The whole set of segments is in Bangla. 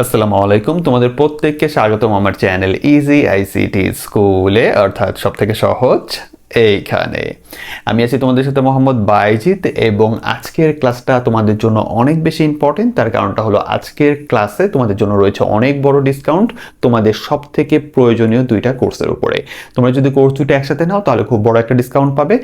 আসসালামু আলাইকুম। তোমাদের প্রত্যেককে স্বাগতম আমার চ্যানেল ইজি আইসিটি স্কুলে অর্থাৎ সব থেকে সহজ এইখানে। আমি আছি তোমাদের সাথে মোহাম্মদ বাইজিৎ এবং আজকের ক্লাসটা তোমাদের জন্য অনেক বেশি ইম্পর্টেন্ট তার কারণটা হলো আজকের ক্লাসে তোমাদের জন্য রয়েছে অনেক বড় ডিসকাউন্ট তোমাদের সব থেকে প্রয়োজনীয় দুইটা কোর্সের উপরে। তোমরা যদি কোর্স দুটো একসাথে নাও, তাহলে খুব বড় একটা ডিসকাউন্ট পাবে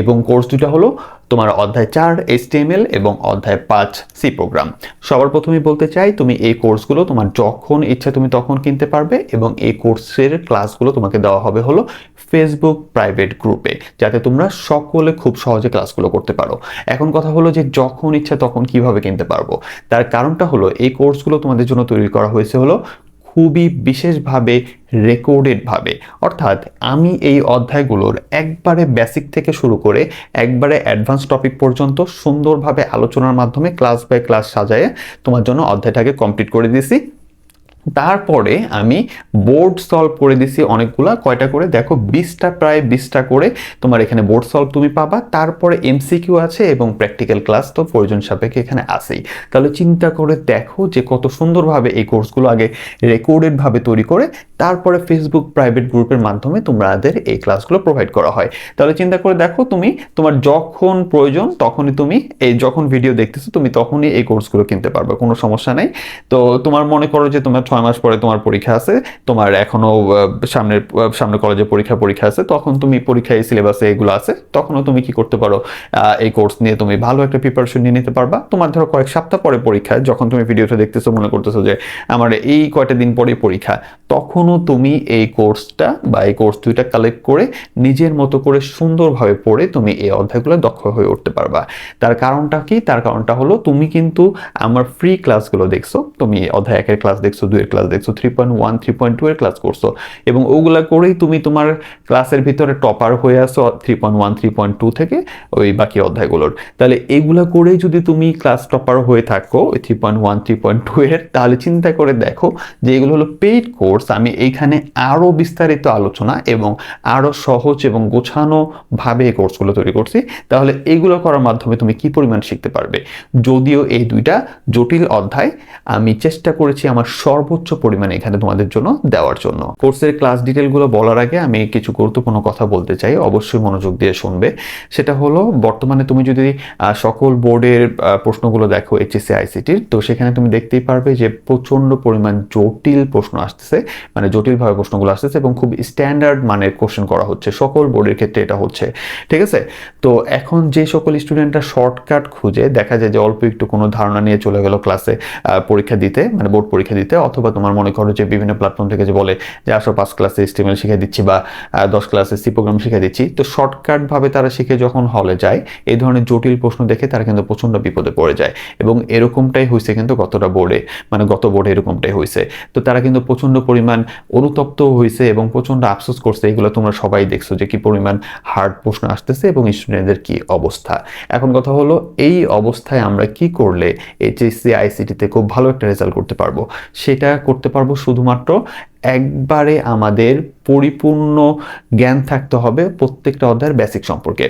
এবং কোর্স দুটো হলো তোমার অধ্যায় চার এইচটিএমএল এবং অধ্যায় পাঁচ সি প্রোগ্রাম সবার প্রথমেই বলতে চাই, তুমি এই কোর্সগুলো তোমার যখন ইচ্ছা তুমি তখন কিনতে পারবে এবং এই কোর্সের ক্লাসগুলো তোমাকে দেওয়া হবে হলো ফেসবুক প্রাইভেট গ্রুপে যাতে তোমরা সকলে খুব সহজে ক্লাসগুলো করতে পারো। এখন কথা হলো যে যখন ইচ্ছা তখন কীভাবে কিনতে পারব। তার কারণটা হলো এই কোর্সগুলো তোমাদের জন্য তৈরি করা হয়েছে হলো খুবই বিশেষভাবে রেকর্ডেডভাবে অর্থাৎ আমি এই অধ্যায়গুলোর একবারে বেসিক থেকে শুরু করে একবারে অ্যাডভান্স টপিক পর্যন্ত সুন্দরভাবে আলোচনার মাধ্যমে ক্লাস বাই ক্লাস সাজায়ে তোমার জন্য অধ্যায়টাকে কমপ্লিট করে দিয়েছি। তারপরে আমি বোর্ড সলভ করে দিছি অনেকগুলা, কয়টা করে? দেখো, বিশটা, প্রায় বিশটা করে তোমার এখানে বোর্ড সলভ তুমি পাবা। তারপরে এমসিকিউ আছে এবং প্র্যাকটিক্যাল ক্লাস তো প্রয়োজন সাপেক্ষে এখানে আসেই তাহলে চিন্তা করে দেখো যে কত সুন্দরভাবে এই কোর্সগুলো আগে রেকর্ডেডভাবে তৈরি করে তারপরে ফেসবুক প্রাইভেট গ্রুপের মাধ্যমে তোমাদের এই ক্লাসগুলো প্রোভাইড করা হয়। তাহলে চিন্তা করে দেখো তুমি, তোমার যখন প্রয়োজন তখনই তুমি এই যখন ভিডিও দেখতেছো, তুমি তখনই এই কোর্সগুলো কিনতে পারবে, কোনো সমস্যা নেই। তো তোমার মনে করো যে তোমার ছয় মাস পরে তোমার পরীক্ষা আছে, তোমার এখনও সামনের সামনে কলেজে পরীক্ষা পরীক্ষা আছে, তখন তুমি পরীক্ষায় সিলেবাসে এগুলো আছে, তখনও তুমি কি করতে পারো? এই কোর্স নিয়ে তুমি ভালো একটা প্রিপারেশন নিয়ে নিতে পারবা। তোমার ধরো কয়েক সপ্তাহ পরে পরীক্ষা, যখন তুমি ভিডিওটা দেখতেছো, মনে করতেছো যে আমার এই কয়টা দিন পরে পরীক্ষা, তখনও তুমি এই কোর্সটা বা এই কোর্স দুইটা কালেক্ট করে নিজের মতো করে সুন্দরভাবে পড়ে তুমি এই অধ্যায়গুলো দক্ষ হয়ে উঠতে পারবা। তার কারণটা কি? তার কারণটা হলো তুমি কিন্তু আমার ফ্রি ক্লাসগুলো দেখছ, তুমি অধ্যায় একের ক্লাস দেখছ দুইয়ের ক্লাস দেখছ three point one three point two এর ক্লাস করছ। এবং ওগুলা করেই তুমি তোমার ক্লাসের ভিতরে টপার হয়ে আসো three point one three point two থেকে ওই বাকি অধ্যায়গুলোর। তাহলে এগুলা করেই যদি তুমি ক্লাস টপার হয়ে থাকো, ওই three point one three point two এর তাহলে চিন্তা করে দেখো যে এগুলো হলো পেইড কোর্স আমি এইখানে আরও বিস্তারিত আলোচনা এবং আরও সহজ এবং গোছানো ভাবে এই কোর্সগুলো তৈরি করছি। তাহলে এগুলো করার মাধ্যমে তুমি কি পরিমাণ শিখতে পারবে? যদিও এই দুইটা জটিল অধ্যায়, আমি চেষ্টা করেছি আমার সর্বোচ্চ পরিমাণে এখানে তোমাদের জন্য দেওয়ার জন্য। কোর্সের ক্লাস ডিটেলগুলো বলার আগে আমি কিছু গুরুত্বপূর্ণ কথা বলতে চাই, অবশ্যই মনোযোগ দিয়ে শুনবে। সেটা হলো, বর্তমানে তুমি যদি সকল বোর্ডের প্রশ্নগুলো দেখো এইচএসসি আইসিটির তো সেখানে তুমি দেখতেই পারবে যে প্রচণ্ড পরিমাণ জটিল প্রশ্ন আসতেছে মানে জটিলভাবে প্রশ্নগুলো আসতেছে এবং খুব স্ট্যান্ডার্ড মানের কোশ্চেন করা হচ্ছে। সকল বোর্ডের ক্ষেত্রে এটা হচ্ছে। ঠিক আছে? তো এখন যে সকল স্টুডেন্টরা শর্টকাট খুঁজে, দেখা যায় যে অল্প একটু কোনো ধারণা নিয়ে চলে গেল ক্লাসে পরীক্ষা দিতে মানে বোর্ড পরীক্ষা দিতে অথবা তোমার মনে করো যে বিভিন্ন প্ল্যাটফর্ম থেকে যে বলে যে আসো পাঁচ ক্লাসে স্টিমেল শিখে দিচ্ছি বা দশ ক্লাসে সি প্রোগ্রাম শিখে দিচ্ছি, তো শর্টকাটভাবে তারা শিখে যখন হলে যায়, এই ধরনের জটিল প্রশ্ন দেখে তারা কিন্তু প্রচণ্ড বিপদে পড়ে যায়। এবং এরকমটাই হয়েছে কিন্তু গতটা বোর্ডে মানে গত বোর্ডে এরকমটাই হয়েছে তো তারা কিন্তু প্রচণ্ড পরিমাণ অনুতপ্ত হয়েছে এবং প্রচণ্ড আফসোস করছে, এগুলো তোমরা সবাই দেখছ যে কি পরিমাণ হার্ড প্রশ্ন আসতেছে এবং স্টুডেন্টদের কি অবস্থা। এখন কথা হলো, এই অবস্থায় আমরা কি করলে এইচএসসি আইসিটিতে খুব ভালো একটা রেজাল্ট করতে পারব? সেটা করতে পারব শুধুমাত্র একবারে আমাদের পরিপূর্ণ জ্ঞান থাকতে হবে প্রত্যেকটা অধ্যায়ের বেসিক সম্পর্কে।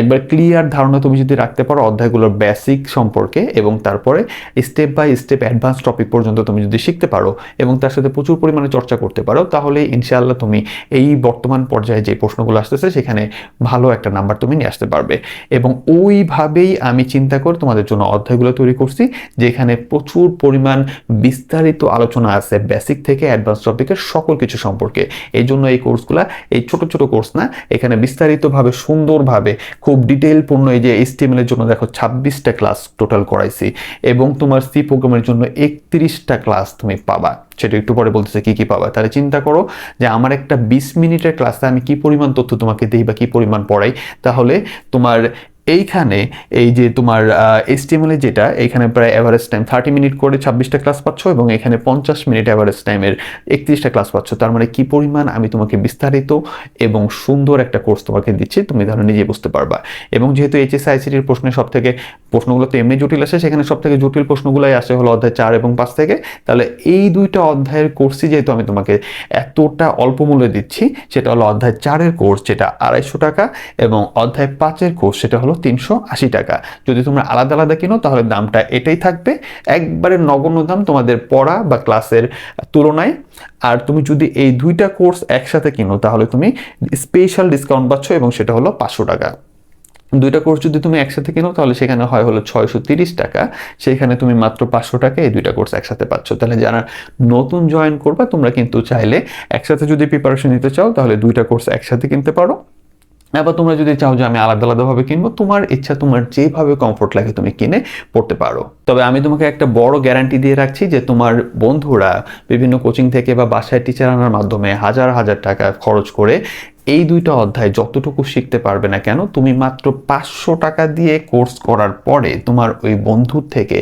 একবার ক্লিয়ার ধারণা তুমি যদি রাখতে পারো, অধ্যায়গুলোর বেসিক সম্পর্কে এবং তারপরে step by step advance topic পর্যন্ত তুমি যদি শিখতে পারো এবং তার সাথে প্রচুর পরিমাণে চর্চা করতে পারো, তাহলে ইনশাআল্লাহ তুমি এই বর্তমান পর্যায়ে যে প্রশ্নগুলো আসতেছে, সেখানে ভালো একটা নাম্বার তুমি নিয়ে আসতে পারবে। এবং ওইভাবেই আমি চিন্তা করে তোমাদের জন্য অধ্যায়গুলো তৈরি করছি, যেখানে প্রচুর পরিমাণ বিস্তারিত আলোচনা আছে বেসিক থেকে অ্যাডভান্স টপিকের সকল কিছু সম্পর্কে। এই জন্য এই কোর্সগুলা, এই ছোট ছোট কোর্স না, এখানে বিস্তারিতভাবে, সুন্দরভাবে, খুব ডিটেলপূর্ণ এই যে এসটিএমএল এর জন্য দেখো ছাব্বিশটা ক্লাস টোটাল করাইছি এবং তোমার সি প্রোগ্রামের জন্য একত্রিশটা ক্লাস তুমি পাবা। সেটা একটু পরে বলতেছে কি কি পাবা। তাহলে চিন্তা করো যে আমার একটা বিশ মিনিটের ক্লাসে আমি কি পরিমাণ তথ্য তোমাকে দিই বা কি পরিমাণ পড়াই, তাহলে তোমার এইখানে এই যে তোমার এসটিএমএল যেটা এখানে প্রায় অ্যাভারেজ টাইম থার্টি মিনিট করে ছাব্বিশটা ক্লাস পাচ্ছ এবং এখানে পঞ্চাশ মিনিট অ্যাভারেজ টাইমের একত্রিশটা ক্লাস পাচ্ছ। তার মানে কি পরিমাণ আমি তোমাকে বিস্তারিত এবং সুন্দর একটা কোর্স তোমাকে দিচ্ছি, তুমি ধরো নিজে বুঝতে পারবা। এবং যেহেতু এইচএস আইসিটির প্রশ্নে সব থেকে প্রশ্নগুলো তো এমনি জটিল আসে, সেখানে সব থেকে জটিল প্রশ্নগুলোই আসে হলো অধ্যায় চার এবং পাঁচ থেকে। তাহলে এই দুইটা অধ্যায়ের কোর্সই যেহেতু আমি তোমাকে এতটা অল্প মূল্যে দিচ্ছি, সেটা হলো অধ্যায় চারের কোর্স যেটা আড়াইশো টাকা, এবং অধ্যায় পাঁচের কোর্স সেটা হলো তিনশো আশি টাকা। যদি তোমরা আলাদা আলাদা কিনো, তাহলে দামটা এটাই থাকবে। একবারে নগণ্য দাম তোমাদের পড়া বা ক্লাসের তুলনায়। আর তুমি যদি এই দুইটা কোর্স একসাথে কিনো, তাহলে তুমি স্পেশাল ডিসকাউন্ট পাচ্ছ এবং সেটা হলো পাঁচশো টাকা। দুইটা কোর্স যদি তুমি একসাথে কিনো, তাহলে সেখানে হয় হলো ছয়শো তিরিশ টাকা। সেখানে তুমি মাত্র পাঁচশো টাকা এই দুইটা কোর্স একসাথে পাচ্ছ। তাহলে যারা নতুন জয়েন করবা, তোমরা কিন্তু চাইলে একসাথে যদি প্রিপারেশন নিতে চাও, তাহলে দুইটা কোর্স একসাথে কিনতে পারো। এবার তোমরা যদি চাও যে আমি আলাদা আলাদাভাবে কিনবো, তোমার ইচ্ছা, তোমার যেভাবে কমফোর্ট লাগে তুমি কিনে পড়তে পারো। তবে আমি তোমাকে একটা বড় গ্যারান্টি দিয়ে রাখছি যে তোমার বন্ধুরা বিভিন্ন কোচিং থেকে বা বাসায় টিচার আনার মাধ্যমে হাজার হাজার টাকা খরচ করে এই দুইটা অধ্যায় যতটুকু শিখতে পারবে না কেন, তুমি মাত্র পাঁচশো টাকা দিয়ে কোর্স করার পরে তোমার ওই বন্ধুর থেকে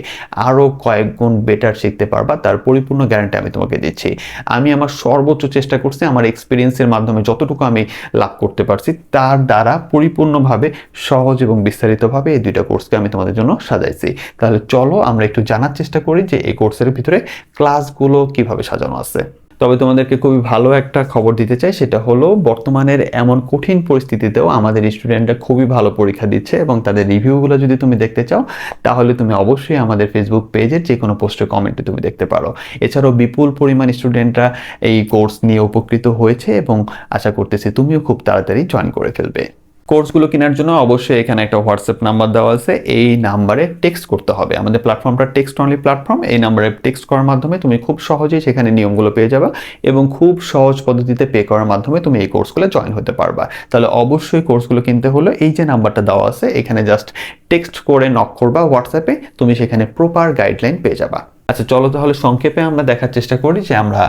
আরও কয়েক গুণ বেটার শিখতে পারবা। তার পরিপূর্ণ গ্যারান্টি আমি তোমাকে দিচ্ছি। আমি আমার সর্বোচ্চ চেষ্টা করছি, আমার এক্সপিরিয়েন্সের মাধ্যমে যতটুকু আমি লাভ করতে পারছি, তার দ্বারা পরিপূর্ণভাবে সহজ এবং বিস্তারিতভাবে এই দুইটা কোর্সকে আমি তোমাদের জন্য সাজাইছি। তাহলে চলো আমরা একটু জানার চেষ্টা করি যে এই কোর্সের ভিতরে ক্লাসগুলো কীভাবে সাজানো আছে। তবে তোমাদেরকে খুবই ভালো একটা খবর দিতে চাই, সেটা হলো বর্তমানের এমন কঠিন পরিস্থিতিতেও আমাদের স্টুডেন্টরা খুবই ভালো পরীক্ষা দিচ্ছে এবং তাদের রিভিউগুলো যদি তুমি দেখতে চাও, তাহলে তুমি অবশ্যই আমাদের ফেসবুক পেজের যে কোনো পোস্টে কমেন্টে তুমি দেখতে পারো। এছাড়াও বিপুল পরিমাণ স্টুডেন্টরা এই কোর্স নিয়ে উপকৃত হয়েছে এবং আশা করতেছি তুমিও খুব তাড়াতাড়ি জয়েন করে ফেলবে। কোর্সগুলো কেনার জন্য অবশ্যই এখানে একটা হোয়াটসঅ্যাপ নাম্বার দেওয়া আছে। এই নাম্বারে টেক্সট করতে হবে। আমাদের প্ল্যাটফর্মটা টেক্সট অনলি প্ল্যাটফর্ম এই নাম্বারে টেক্সট করার মাধ্যমে তুমি খুব সহজেই সেখানে নিয়মগুলো পেয়ে যাবে এবং খুব সহজ পদ্ধতিতে পে করার মাধ্যমে তুমি এই কোর্সগুলো জয়েন হতে পারবা। তাহলে অবশ্যই কোর্সগুলো কিনতে হলে এই যে নাম্বারটা দেওয়া আছে, এখানে জাস্ট টেক্সট করে নক করবা হোয়াটসঅ্যাপে তুমি সেখানে প্রপার গাইডলাইন পেয়ে যাবা। আচ্ছা চলো তাহলে সংক্ষেপে আমরা দেখার চেষ্টা করি যে আমরা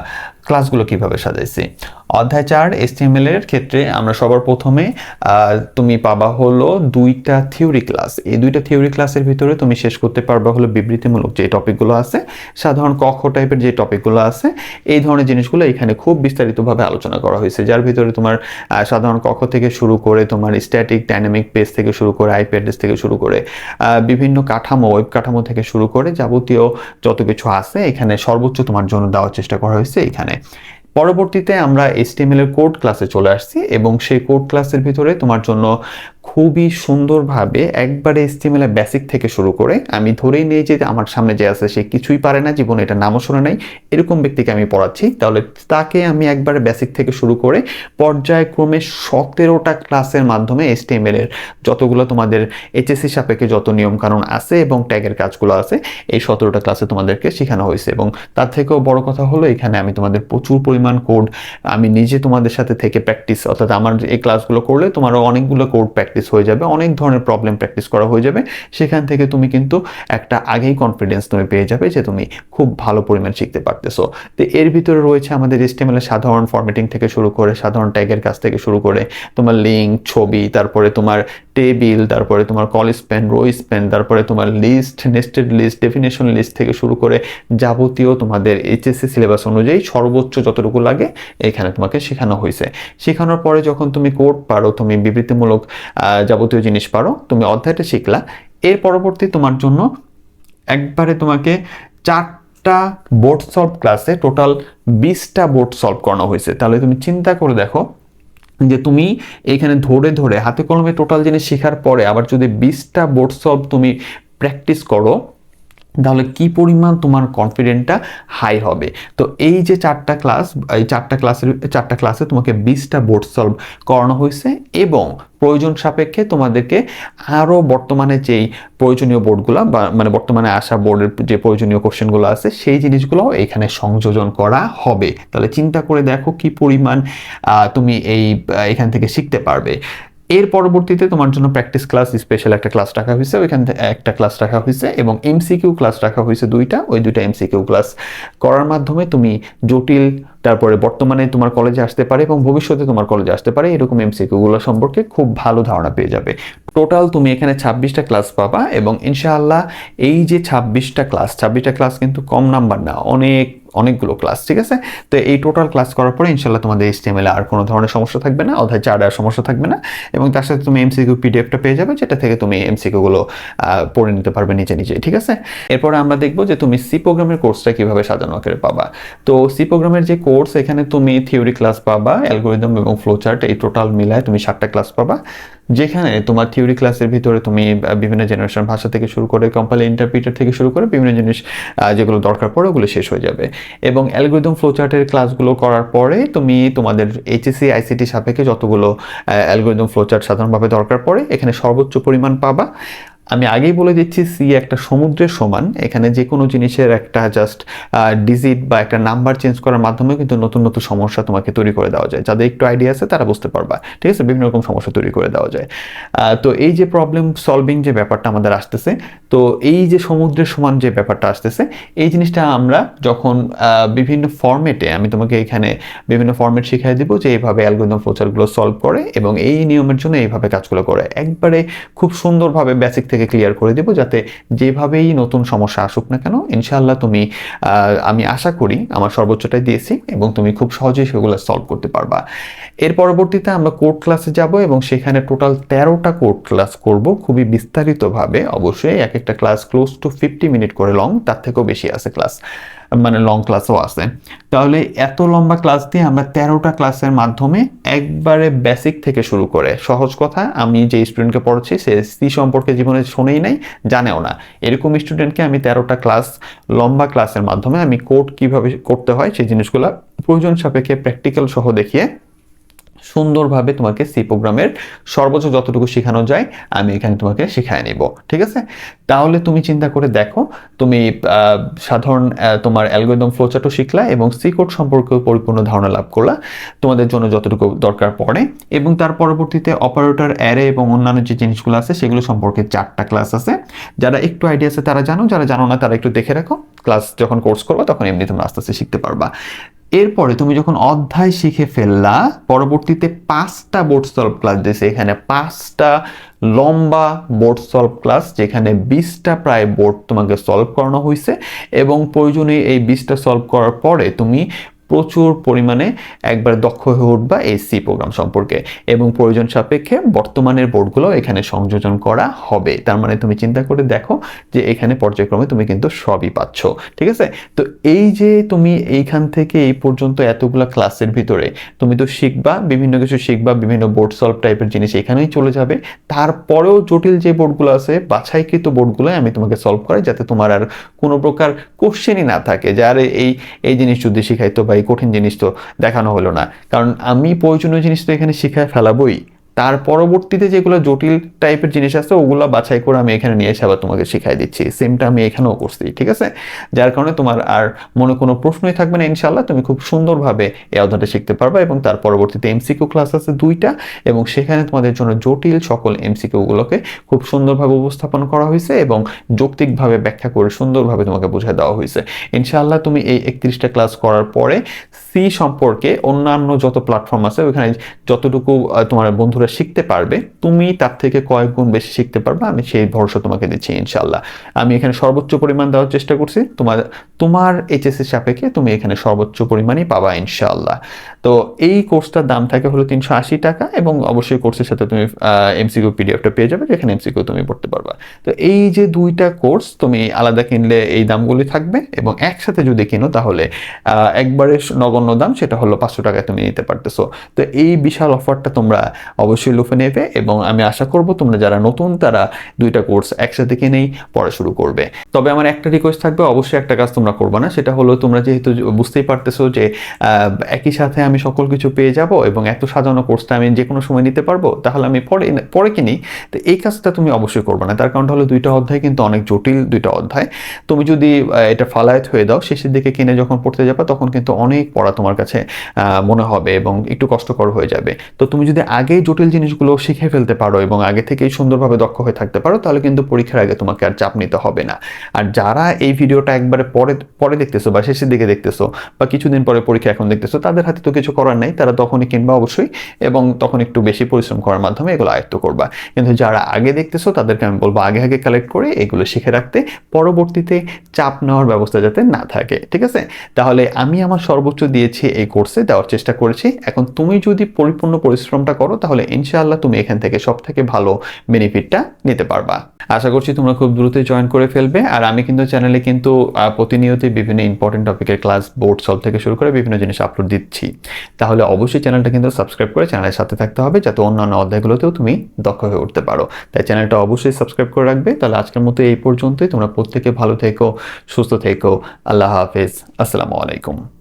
ক্লাসগুলো কীভাবে সাজাইছি? অধ্যায় চার এসটিএমএল এর ক্ষেত্রে আমরা সবার প্রথমে তুমি পাবা হলো দুইটা থিওরি ক্লাস। এই দুইটা থিওরি ক্লাসের ভিতরে তুমি শেষ করতে পারবা হলো বিবৃতিমূলক যে টপিকগুলো আছে, সাধারণ কক্ষ টাইপের যে টপিকগুলো আছে, এই ধরনের জিনিসগুলো এখানে খুব বিস্তারিতভাবে আলোচনা করা হয়েছে। যার ভিতরে তোমার সাধারণ কক্ষ থেকে শুরু করে তোমার স্ট্যাটিক ডাইনামিক পেজ থেকে শুরু করে আইপ্যাড থেকে শুরু করে বিভিন্ন কাঠামো ওয়েব কাঠামো থেকে শুরু করে যাবতীয় যত কিছু আছে এখানে সর্বোচ্চ তোমার জন্য দেওয়ার চেষ্টা করা হয়েছে এখানে। পরবর্তীতে আমরা এসটিএমএল এর কোড ক্লাসে চলে আসছি এবং সেই কোড ক্লাসের ভিতরে তোমার জন্য খুবই সুন্দরভাবে একবারে এস্টিমেলে বেসিক থেকে শুরু করে আমি ধরেই নিই যে আমার সামনে যে আছে সে কিছুই পারে না, জীবনে এটা নামও শোনে নাই, এরকম ব্যক্তিকে আমি পড়াচ্ছি। তাহলে তাকে আমি একবারে বেসিক থেকে শুরু করে পর্যায়ক্রমে সতেরোটা ক্লাসের মাধ্যমে এসটিএমএল এর যতগুলো তোমাদের এইচএসসি সাপেক্ষে যত নিয়মকানুন আছে এবং ট্যাগের কাজগুলো আছে, এই সতেরোটা ক্লাসে তোমাদেরকে শেখানো হয়েছে। এবং তার থেকেও বড় কথা হলো, এখানে আমি তোমাদের প্রচুর পরিমাণ কোড আমি নিজে তোমাদের সাথে থেকে প্র্যাকটিস অর্থাৎ আমার এই ক্লাসগুলো করলে তোমারও অনেকগুলো কোড প্র্যাকটিস হয়ে যাবে, অনেক ধরনের প্রবলেম প্র্যাকটিস করা হয়ে যাবে। সেখান থেকে তুমি কিন্তু একটা আগেই কনফিডেন্স তুমি পেয়ে যাবে যে তুমি খুব ভালো পরিমাণ শিখতে পারতেছো। তো এর ভিতরে রয়েছে আমাদের এস্টিমেলের সাধারণ ফরম্যাটিং থেকে শুরু করে, সাধারণ ট্যাগের কাছ থেকে শুরু করে, তোমার লিঙ্ক ছবি, তারপরে তোমার টেবিল তারপরে তোমার কল স্পেন রো স্পেন তারপরে তোমার list nested list definition list থেকে শুরু করে যাবতীয় তোমাদের এইচএসসি সিলেবাস অনুযায়ী সর্বোচ্চ যতটুকু লাগে, এখানে তোমাকে শেখানো হয়েছে। শেখানোর পরে যখন তুমি কোড পারো, তুমি বিবৃতিমূলক যাবতীয় জিনিস পারো, তুমি অধ্যায়টা শিখলা। এর পরবর্তী তোমার জন্য একবারে তোমাকে চারটা বোর্ড সলভ ক্লাসে টোটাল বিশটা বোর্ড সলভ করানো হয়েছে। তাহলে তুমি চিন্তা করে দেখো যে তুমি এখানে ধরে ধরে হাতে কলমে টোটাল জিনিস শেখার পরে আবার যদি বিশটা বোর্ড সলভ তুমি প্র্যাকটিস করো তাহলে কি পরিমাণ তোমার কনফিডেন্টটা হাই হবে? তো এই যে চারটা ক্লাস এই চারটা ক্লাসের চারটা ক্লাসে তোমাকে বিশটা বোর্ড সলভ করানো হয়েছে এবং প্রয়োজন সাপেক্ষে তোমাদেরকে আরও বর্তমানে যেই প্রয়োজনীয় বোর্ডগুলো বা মানে বর্তমানে আসা বোর্ডের যে প্রয়োজনীয় কোশ্চেনগুলো আছে, সেই জিনিসগুলো এখানে সংযোজন করা হবে। তাহলে চিন্তা করে দেখো কি পরিমাণ তুমি এই এখান থেকে শিখতে পারবে। এর পরবর্তীতে তোমার জন্য প্র্যাকটিস ক্লাস স্পেশাল একটা ক্লাস রাখা হয়েছে। ওইখান থেকে একটা ক্লাস রাখা হয়েছে এবং এমসিকিউ ক্লাস রাখা হয়েছে দুইটা। ওই দুইটা এমসিকিউ ক্লাস করার মাধ্যমে তুমি জটিল, তারপরে বর্তমানে তোমার কলেজে আসতে পারে এবং ভবিষ্যতে তোমার কলেজে আসতে পারে। এরকম এমসিকিউগুলো সম্পর্কে খুব ভালো ধারণা পেয়ে যাবে। টোটাল তুমি এখানে ছাব্বিশটা ক্লাস পাবা এবং ইনশাআল্লাহ এই যে ছাব্বিশটা ক্লাস ছাব্বিশটা ক্লাস কিন্তু কম নাম্বার না, অনেক অনেকগুলো ক্লাস ঠিক আছে? তো এই টোটাল ক্লাস করার পরে ইনশাল্লাহ তোমাদের এইচটিএমএল আর কোনো ধরনের সমস্যা থাকবে না অর্থাৎ চার আর সমস্যা থাকবে না এবং তার সাথে তুমি এমসিকিউ পিডিএফটা পেয়ে যাবে, যেটা থেকে তুমি এমসিকিউগুলো পড়ে নিতে পারবে নিজে নিজে, ঠিক আছে? এরপরে আমরা দেখব যে তুমি সি প্রোগ্রামের কোর্সটা কীভাবে সাজানো করে পাবা। তো সি প্রোগ্রামের যে কোর্স এখানে তুমি থিওরি ক্লাস পাবা অ্যালগোরিদম এবং ফ্লোচার্ট এই টোটাল মিলায় তুমি সাতটা ক্লাস পাবা, যেখানে তোমার থিওরি ক্লাসের ভিতরে তুমি বিভিন্ন জেনারেশন ভাষা থেকে শুরু করে কম্পালি ইন্টারপ্রিটার থেকে শুরু করে বিভিন্ন জিনিস যেগুলো দরকার পড়ে ওগুলো শেষ হয়ে যাবে। এবং অ্যালগোরিদম ফ্লোচার্টের ক্লাসগুলো করার পরে তুমি তোমাদের এইচএসসি আইসিটি সাপেক্ষে যতগুলো অ্যালগোরিদম ফ্লোচার্ট সাধারণভাবে দরকার পড়ে, এখানে সর্বোচ্চ পরিমাণ পাবা। আমি আগেই বলে দিচ্ছি সি একটা সমুদ্রের সমান। এখানে যে কোনো জিনিসের একটা জাস্ট ডিজিট বা একটা নাম্বার চেঞ্জ করার মাধ্যমে কিন্তু নতুন নতুন সমস্যা তোমাকে তৈরি করে দেওয়া যায়। যাদের একটু আইডিয়া আছে তারা বুঝতে পারবা। ঠিক আছে? বিভিন্ন রকম সমস্যা তৈরি করে দেওয়া যায়। তো এই যে প্রবলেম সলভিং যে ব্যাপারটা আমাদের আসতেছে, তো এই যে সমুদ্রের সমান যে ব্যাপারটা আসতেছে, এই জিনিসটা আমরা যখন বিভিন্ন ফরম্যাটে আমি তোমাকে এখানে বিভিন্ন ফরম্যাট শিখিয়ে দিব যে এইভাবে অ্যালগোরিদম ফ্লোচারগুলো সলভ করে এবং এই নিয়মের জন্য এইভাবে কাজগুলো করে। একবারে খুব সুন্দরভাবে বেসিক থেকে ক্লিয়ার করে দেবো যাতে যেভাবেই নতুন সমস্যা আসুক না কেন ইনশাল্লাহ তুমি আমি আশা করি আমার সর্বোচ্চটাই দিয়েছি এবং তুমি খুব সহজেই সেগুলো সলভ করতে পারবা। এর পরবর্তীতে আমরা কোর্ট ক্লাসে যাব এবং সেখানে টোটাল তেরোটা কোড ক্লাস করব খুবই বিস্তারিতভাবে। অবশ্যই এক একটা class close to fifty minute করে লং তার থেকেও বেশি আছে ক্লাস মানে লং ক্লাসও আছে। তাহলে এত লম্বা ক্লাস দিয়ে আমরা তেরোটা ক্লাসের মাধ্যমে একবারে বেসিক থেকে শুরু করে। সহজ কথা, আমি যে স্টুডেন্টকে পড়াচ্ছি, সে সি সম্পর্কে জীবনে শোনেই নাই, জানেও না। এরকম স্টুডেন্টকে আমি তেরোটা ক্লাস লম্বা ক্লাসের মাধ্যমে আমি কোড কীভাবে করতে হয়, সেই জিনিসগুলো প্রয়োজন সাপেক্ষে প্র্যাকটিক্যাল সহ দেখিয়ে সুন্দরভাবে তোমাকে সি প্রোগ্রামের সর্বোচ্চ যতটুকু শেখানো যায়, আমি এখানে তোমাকে শেখায় নিব, ঠিক আছে? তাহলে তুমি চিন্তা করে দেখো, তুমি সাধারণ তোমার অ্যালগোরিদম ফ্লোচার্টও শিখলা এবং সি কোড সম্পর্কে পরিপূর্ণ ধারণা লাভ করলা, তোমাদের জন্য যতটুকু দরকার পড়ে এবং তার পরবর্তীতে অপারেটর অ্যারে এবং অন্যান্য যে জিনিসগুলো আছে, সেগুলো সম্পর্কে চারটা ক্লাস আছে। যারা একটু আইডিয়া আছে, তারা জানো, যারা জানো না, তারা একটু দেখে রাখো। ক্লাস যখন কোর্স করবে, তখন এমনি তোমরা আস্তে আস্তে শিখতে পারবা। এরপরে তুমি যখন অধ্যায় শিখে ফেললা, পরবর্তীতে পাঁচটা বোর্ড সলভ ক্লাস দিয়েছে। এখানে পাঁচটা লম্বা বোর্ড সলভ ক্লাস যেখানে বিশটা প্রায় বোর্ড তোমাকে সলভ করানো হয়েছে এবং প্রয়োজনে এই বিশটা সলভ করার পরে তুমি প্রচুর পরিমাণে একবার দক্ষ হয়ে উঠবা এই সি প্রোগ্রাম সম্পর্কে এবং প্রয়োজন সাপেক্ষে বর্তমানের বোর্ডগুলো এখানে সংযোজন করা হবে। তার মানে তুমি চিন্তা করে দেখো যে এখানে পর্যায়ক্রমে তুমি কিন্তু সবই পাচ্ছ, ঠিক আছে? তো এই যে তুমি এইখান থেকে এই পর্যন্ত এতগুলা ক্লাসের ভিতরে তুমি তো শিখবা, বিভিন্ন কিছু শিখবা, বিভিন্ন বোর্ড সলভ টাইপের জিনিস এখানেই চলে যাবে। তারপরেও জটিল যে বোর্ডগুলো আছে, বাছাইকৃত বোর্ডগুলো আমি তোমাকে সলভ করাই যাতে তোমার আর কোনো প্রকার কোশ্চেনই না থাকে যে আরে এই এই জিনিস যদি শিখাইতো বা এই কঠিন জিনিস তো দেখানো হলো না। কারণ আমি প্রয়োজনীয় জিনিস তো এখানে শিখায় ফেলাবই। তার পরবর্তীতে যেগুলো জটিল টাইপের জিনিস আছে, ওগুলো বাছাই করে আমি এখানে নিয়ে এসে আবার তোমাকে শিখাই দিচ্ছি। সেমটা আমি এখানেও করছি, ঠিক আছে? যার কারণে তোমার আর মনে কোনো প্রশ্নই থাকবে না ইনশাল্লাহ তুমি খুব সুন্দরভাবে এই অধ্যায়টা শিখতে পারবা এবং তার পরবর্তীতে এমসিকিউ ক্লাস আছে দুইটা এবং সেখানে তোমাদের জন্য জটিল সকল এমসিকিউগুলোকে খুব সুন্দরভাবে উপস্থাপন করা হয়েছে এবং যৌক্তিকভাবে ব্যাখ্যা করে সুন্দরভাবে তোমাকে বুঝিয়ে দেওয়া হয়েছে। ইনশাআল্লাহ তুমি এই একত্রিশটা ক্লাস করার পরে সি সম্পর্কে অন্যান্য যত প্ল্যাটফর্ম আছে, ওখানে যতটুকু তোমার বন্ধুরা শিখতে পারবে, তুমি তার থেকে কয়েক গুণ বেশি শিখতে পারবে, আমি সেই ভরসা তোমাকে দিচ্ছি ইনশাল্লাহ আমি এখানে সর্বোচ্চ পরিমাণ দেওয়ার চেষ্টা করছি, তোমার তোমার এইচএসসি সাপেক্ষে তুমি এখানে সর্বোচ্চ পরিমাণই পাবা ইনশাল্লাহ তো এই কোর্সটার দাম থাকে হলো তিনশো আশি টাকা এবং অবশ্যই কোর্সের সাথে তুমি এমসিকিউ পিডিএফটা পেয়ে যাবে, যেখানে এমসিকিউ তুমি পড়তে পারবা। তো এই যে দুইটা কোর্স, তুমি আলাদা কিনলে এই দামগুলি থাকবে এবং একসাথে যদি কিনো তাহলে একবারে নগণ্য দাম, সেটা হলো পাঁচশো টাকায় তুমি নিতে পারতেছো। তো এই বিশাল অফারটা তোমরা অবশ্যই লুফে নেবে এবং আমি আশা করব তোমরা যারা নতুন, তারা দুইটা কোর্স একসাথে কিনেই পড়া শুরু করবে। তবে আমার একটা রিকোয়েস্ট থাকবে, অবশ্যই একটা কাজ তোমরা করবে না, সেটা হলো তোমরা যেহেতু বুঝতেই পারতেছো যে একই সাথে আমি সকল কিছু পেয়ে যাব এবং এত সাজানো কোর্সটা আমি যে কোনো সময় নিতে পারব, তাহলে আমি পরে পরে কিনি। তো এই কাজটা তুমি অবশ্যই করবে না। তার কারণটা হলো দুইটা অধ্যায় কিন্তু অনেক জটিল দুইটা অধ্যায়। তুমি যদি এটা ফালায়াত হয়ে দাও, শেষের দিকে কিনে যখন পড়তে যাবে, তখন কিন্তু অনেক পড়া তোমার কাছে মনে হবে এবং একটু কষ্টকর হয়ে যাবে। তো তুমি যদি আগেই জটিল জিনিসগুলো শিখে ফেলতে পারো এবং আগে থেকেই সুন্দরভাবে দক্ষ হয়ে থাকতে পারো, তাহলে কিন্তু পরীক্ষার আগে তোমাকে আর চাপ নিতে হবে না। আর যারা এই ভিডিওটা একবারে পরে পরে দেখতেছো বা শেষের দিকে দেখতেছো বা কিছুদিন পরে পরীক্ষা এখন দেখতেছো, তাদের হাতে তো কিছু করার নাই, তারা তখনই কিনবা অবশ্যই এবং তখন একটু বেশি পরিশ্রম করার মাধ্যমে এগুলো আয়ত্ত করবা। কিন্তু যারা আগে দেখতেছো, তাদেরকে আমি বলব আগে আগে কালেক্ট করে এগুলো শিখে রাখতে, পরবর্তীতে চাপ নেওয়ার ব্যবস্থা যাতে না থাকে, ঠিক আছে? তাহলে আমি আমার সর্বোচ্চ দিয়েছি এই কোর্সে দেওয়ার চেষ্টা করেছি। এখন তুমি যদি পরিপূর্ণ পরিশ্রমটা করো, তাহলে ইনশাআল্লাহ তুমি এখান থেকে সব থেকে ভালো বেনিফিটটা নিতে পারবা। আশা করছি তোমরা খুব দ্রুতই জয়েন করে ফেলবে। আর আমি কিন্তু চ্যানেলে কিন্তু প্রতিনিয়তই বিভিন্ন ইম্পর্টেন্ট টপিকের ক্লাস বোর্ড সব থেকে শুরু করে বিভিন্ন জিনিস আপলোড দিচ্ছি। তাহলে অবশ্যই চ্যানেলটা কিন্তু সাবস্ক্রাইব করে চ্যানেলের সাথে থাকতে হবে, যাতে অন্যান্য অধ্যায়গুলোতেও তুমি দক্ষ হয়ে উঠতে পারো। তাই চ্যানেলটা অবশ্যই সাবস্ক্রাইব করে রাখবে। তাহলে আজকের মতো এই পর্যন্তই। তোমরা প্রত্যেকে ভালো থেকো, সুস্থ থেকো। আল্লাহ হাফেজ। আসসালামু আলাইকুম।